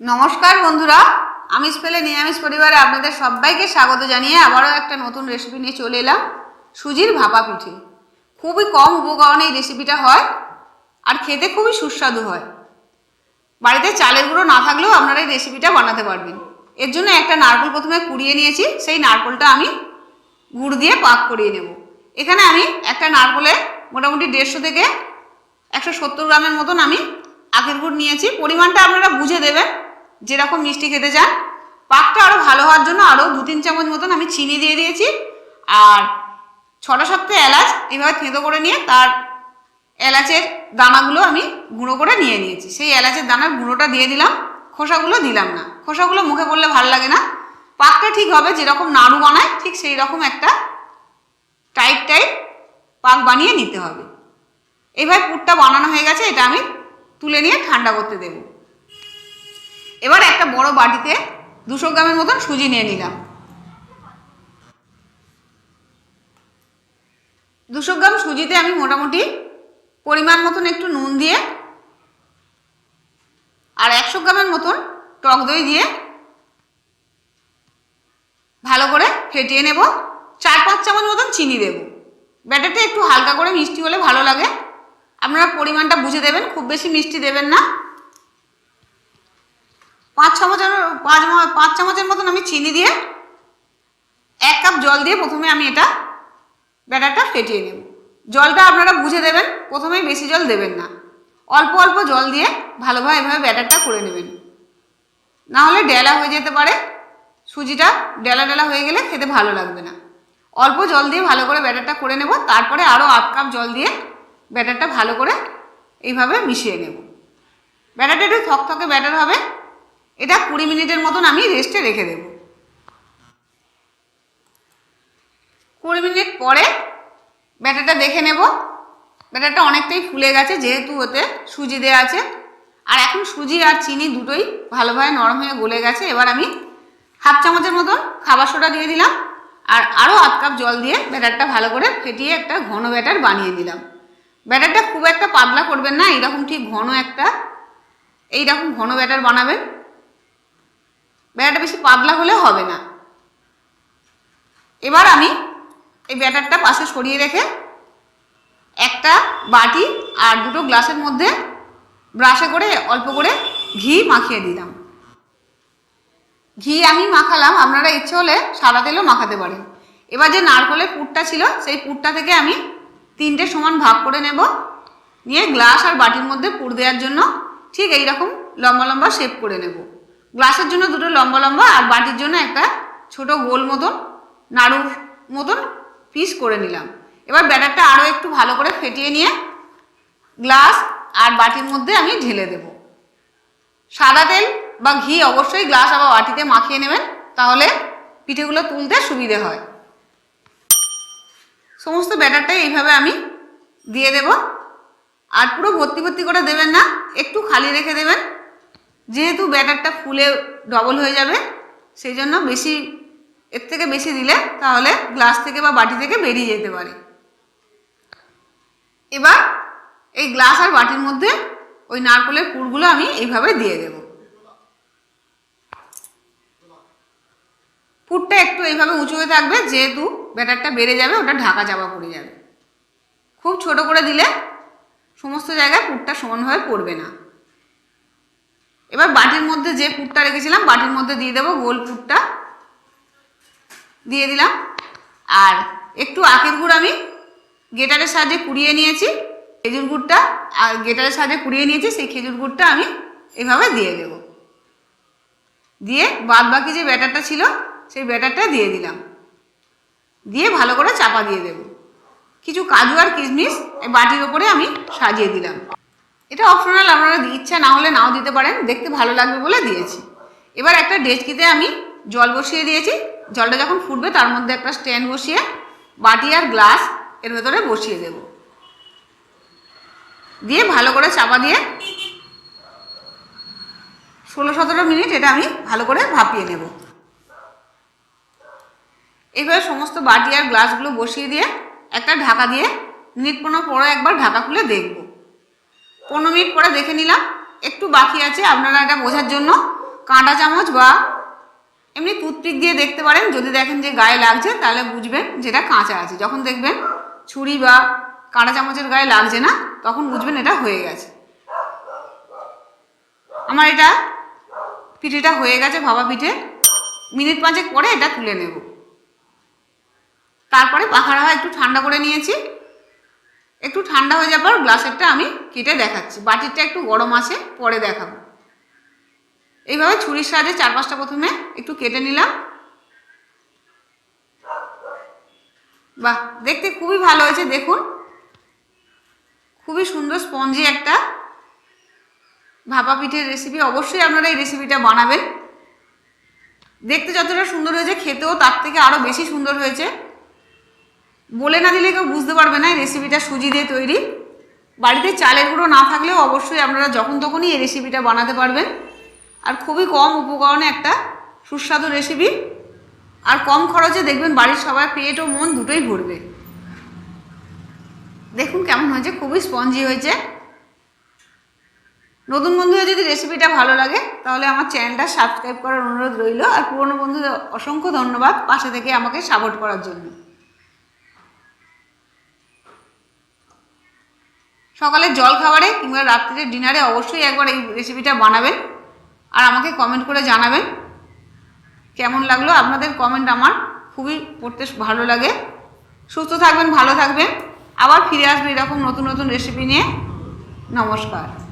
নমস্কার বন্ধুরা, আমিষ পেলে নিরামিষ পরিবারে আপনাদের সবাইকে স্বাগত জানিয়ে আবারও একটা নতুন রেসিপি নিয়ে চলে এলাম, সুজির ভাপা পিঠে। খুবই কম উপকরণে এই রেসিপিটা হয় আর খেতে খুবই সুস্বাদু হয়। বাড়িতে চালের গুঁড়ো না থাকলেও আপনারা এই রেসিপিটা বানাতে পারবেন। এর জন্য একটা নারকেল প্রথমে কুড়িয়ে নিয়েছি, সেই নারকেলটা আমি গুড় দিয়ে পাক করিয়ে নেব। এখানে আমি একটা নারকেলে মোটামুটি দেড়শো থেকে একশো সত্তর গ্রামের মতন আমি আখের গুড় নিয়েছি। পরিমাণটা আপনারা বুঝে দেবেন যেরকম মিষ্টি খেতে চান। পাকটা আরও ভালো হওয়ার জন্য আরও দু তিন চামচ মতন আমি চিনি দিয়ে দিয়েছি। আর ছটা সাতটা এলাচ এইভাবে থেঁতো করে নিয়ে তার এলাচের দানাগুলো আমি গুঁড়ো করে নিয়ে নিয়েছি। সেই এলাচের দানার গুঁড়োটা দিয়ে দিলাম, খোসাগুলো দিলাম না। খোসাগুলো মুখে পড়লে ভালো লাগে না। পাকটা ঠিক হবে, যেরকম নাড়ু বানায়, ঠিক সেই রকম একটা টাইট টাইট পাক বানিয়ে নিতে হবে। এবার পুরটা বানানো হয়ে গেছে, এটা আমি তুলে নিয়ে ঠান্ডা করতে দেব। এবার একটা বড় বাটিতে দুশো গ্রামের মতন সুজি নিয়ে নিলাম। দুশো গ্রাম সুজিতে আমি মোটামুটি পরিমাণ মতন একটু নুন দিয়ে আর একশো গ্রামের মতন টক দই দিয়ে ভালো করে ফেটিয়ে নেব। চার পাঁচ চামচ মতন চিনি দেব। ব্যাটারটা একটু হালকা করে মিষ্টি হলে ভালো লাগে। আপনারা পরিমাণটা বুঝে দেবেন, খুব বেশি মিষ্টি দেবেন না। পাঁচ চামচের পাঁচ পাঁচ চামচের মতন আমি চিনি দিয়ে এক কাপ জল দিয়ে প্রথমে আমি এটা ব্যাটারটা ফেটিয়ে নেব। জলটা আপনারা বুঝে দেবেন প্রথমেই বেশি জল দেবেন না। অল্প অল্প জল দিয়ে ভালোভাবে এভাবে ব্যাটারটা করে নেবেন। না হলে ডেলা হয়ে যেতে পারে। সুজিটা ডেলা ডেলা হয়ে গেলে খেতে ভালো লাগবে না। অল্প জল দিয়ে ভালো করে ব্যাটারটা করে নেব, তারপরে আরও আধ কাপ জল দিয়ে ব্যাটারটা ভালো করে এইভাবে মিশিয়ে নেব। ব্যাটারটা একটু থকথকে ব্যাটার হবে। এটা কুড়ি মিনিটের মতন আমি রেস্টে রেখে দেব। কুড়ি মিনিট পরে ব্যাটারটা দেখে নেব। ব্যাটারটা অনেকটাই ফুলে গেছে, যেহেতু ওতে সুজি দেওয়া আছে। আর এখন সুজি আর চিনি দুটোই ভালোভাবে নরম হয়ে গলে গেছে। এবার আমি হাফ চামচের মতন খাবার সোডা দিয়ে দিলাম। আর আরও আধ কাপ জল দিয়ে ব্যাটারটা ভালো করে ফেটিয়ে একটা ঘন ব্যাটার বানিয়ে দিলাম। ব্যাটারটা খুব একটা পাতলা করবেন না, এইরকম ঠিক ঘন একটা, এইরকম ঘন ব্যাটার বানাবেন। ব্যাটারটা বেশি পাতলা হলে হবে না। এবার আমি এই ব্যাটারটা পাশে সরিয়ে রেখে একটা বাটি আর দুটো গ্লাসের মধ্যে ব্রাশে করে, অল্প করে ঘি মাখিয়ে দিলাম। ঘি আমি মাখালাম, আপনারা ইচ্ছে হলে সাদা তেলও মাখাতে পারেন। এবার যে নারকলের পুরটা ছিল, সেই পুরটা থেকে আমি তিনটে সমান ভাগ করে নেব। নিয়ে গ্লাস আর বাটির মধ্যে পুর দেওয়ার জন্য ঠিক এই রকম লম্বা লম্বা শেপ করে নেব। গ্লাসের জন্য দুটো লম্বা লম্বা আর বাটির জন্য একটা ছোট গোল মতন, নাড়ুর মতন পিস করে নিলাম। এবার ব্যাটারটা আরও একটু ভালো করে ফেটিয়ে নিয়ে গ্লাস আর বাটির মধ্যে আমি ঢেলে দেব। সাদা তেল বা ঘি অবশ্যই গ্লাস আবার বাটিতে মাখিয়ে নেবেন, তাহলে পিঠেগুলো তুলতে সুবিধে হয়। সমস্ত ব্যাটারটাই এইভাবে আমি দিয়ে দেব। আর পুরো ভর্তি ভর্তি করে দেবেন না, একটু খালি রেখে দেবেন। যেহেতু ব্যাটারটা ফুলে ডবল হয়ে যাবে, সেই জন্য বেশি, এর থেকে বেশি দিলে তাহলে গ্লাস থেকে বা বাটি থেকে বেরিয়ে যেতে পারে। এবার এই গ্লাস আর বাটির মধ্যে ওই নারকলের পুরগুলো আমি এইভাবে দিয়ে দেব। পুরটা একটু এইভাবে উঁচু হয়ে থাকবে, যেহেতু ব্যাটারটা বেড়ে যাবে, ওটা ঢাকা চাপা পড়ে যাবে। খুব ছোট করে দিলে সমস্ত জায়গায় পুরটা সমানভাবে পড়বে না। এবার বাটির মধ্যে যে পুরটা রেখেছিলাম, বাটির মধ্যে দিয়ে দেবো গোল পুরটা। দিয়ে দিলাম। আর একটু আখের গুড় আমি গেটারের সাহায্যে কুড়িয়ে নিয়েছি। খেজুর গুড়টা, আর গেটারের সাহায্যে কুড়িয়ে নিয়েছি, সেই খেজুর গুড়টা আমি এভাবে দিয়ে দেব। দিয়ে বাদ বাকি যে ব্যাটারটা ছিল, সেই ব্যাটারটা দিয়ে দিলাম। দিয়ে ভালো করে চাপা দিয়ে দেব। কিছু কাজু আর কিশমিশ বাটির ওপরে আমি সাজিয়ে দিলাম। এটা অপশনাল আপনারা ইচ্ছা না হলে নাও দিতে পারেন, দেখতে ভালো লাগবে বলে দিয়েছি। এবার একটা ডেচকিতে আমি জল বসিয়ে দিয়েছি। জলটা যখন ফুটবে, তার মধ্যে একটা স্ট্যান্ড বসিয়ে বাটি আর গ্লাস এর ভেতরে বসিয়ে দেব। দিয়ে ভালো করে চাপা দিয়ে ষোলো সতেরো মিনিট এটা আমি ভালো করে ভাপিয়ে নেব। এইভাবে সমস্ত বাটি আর গ্লাসগুলো বসিয়ে দিয়ে একটা ঢাকা দিয়ে মিনিট পনেরো পরে একবার ঢাকা খুলে দেখব। পনেরো মিনিট পরে দেখে নিলাম। একটু বাকি আছে, আপনারা এটা বোঝার জন্য। কাঁটা চামচ বা এমনি টুথপিক দিয়ে দেখতে পারেন। যদি দেখেন যে গায়ে লাগছে, তাহলে বুঝবেন যেটা কাঁচা আছে। যখন দেখবেন ছুরি বা কাঁটা চামচের গায়ে লাগছে না, তখন বুঝবেন এটা হয়ে গেছে। আমার এটা পিঠেটা হয়ে গেছে ভাবা পিঠে। মিনিট পাঁচেক পরে এটা তুলে নেব। তারপরে পাখাড়া একটু ঠান্ডা করে নিয়েছি। একটু ঠান্ডা হয়ে যাওয়ার পর গ্লাসেরটা আমি কেটে দেখাচ্ছি। বাটিরটা একটু গরম আছে, পরে দেখাবো। এইভাবে ছুরির সাহায্যে চার পাঁচটা প্রথমে একটু কেটে নিলাম। বাহ, দেখতে খুবই ভালো হয়েছে, দেখুন। খুবই সুন্দর স্পঞ্জি একটা। ভাপা পিঠের রেসিপি অবশ্যই আপনারা এই রেসিপিটা বানাবেন। দেখতে যতটা সুন্দর হয়েছে, খেতেও তার থেকে আরও বেশি সুন্দর হয়েছে। বলে না দিলে কেউ বুঝতে পারবে না, এই রেসিপিটা সুজি দিয়ে তৈরি। বাড়িতে চালের গুঁড়ো না থাকলেও অবশ্যই আপনারা যখন তখনই এই রেসিপিটা বানাতে পারবেন। আর খুবই কম উপকরণে একটা সুস্বাদু রেসিপি আর কম খরচে দেখবেন বাড়ির সবার পেট ও মন দুটোই ভরবে। দেখুন কেমন হয়েছে, খুবই স্পঞ্জি হয়েছে। নতুন বন্ধুদের যদি রেসিপিটা ভালো লাগে, তাহলে আমার চ্যানেলটা সাবস্ক্রাইব করার অনুরোধ রইল। আর পুরনো বন্ধুদের অসংখ্য ধন্যবাদ পাশে থেকে আমাকে সাপোর্ট করার জন্য। সকালের জল খাবারে কিংবা রাত্রির ডিনারে অবশ্যই একবার এই রেসিপিটা বানাবেন। আর আমাকে কমেন্ট করে জানাবেন। কেমন লাগল আপনাদের কমেন্ট আমার? খুবই পড়তে ভালো লাগে। সুস্থ থাকবেন, ভালো থাকবেন। আবার ফিরে আসবে এরকম নতুন নতুন রেসিপি নিয়ে। নমস্কার।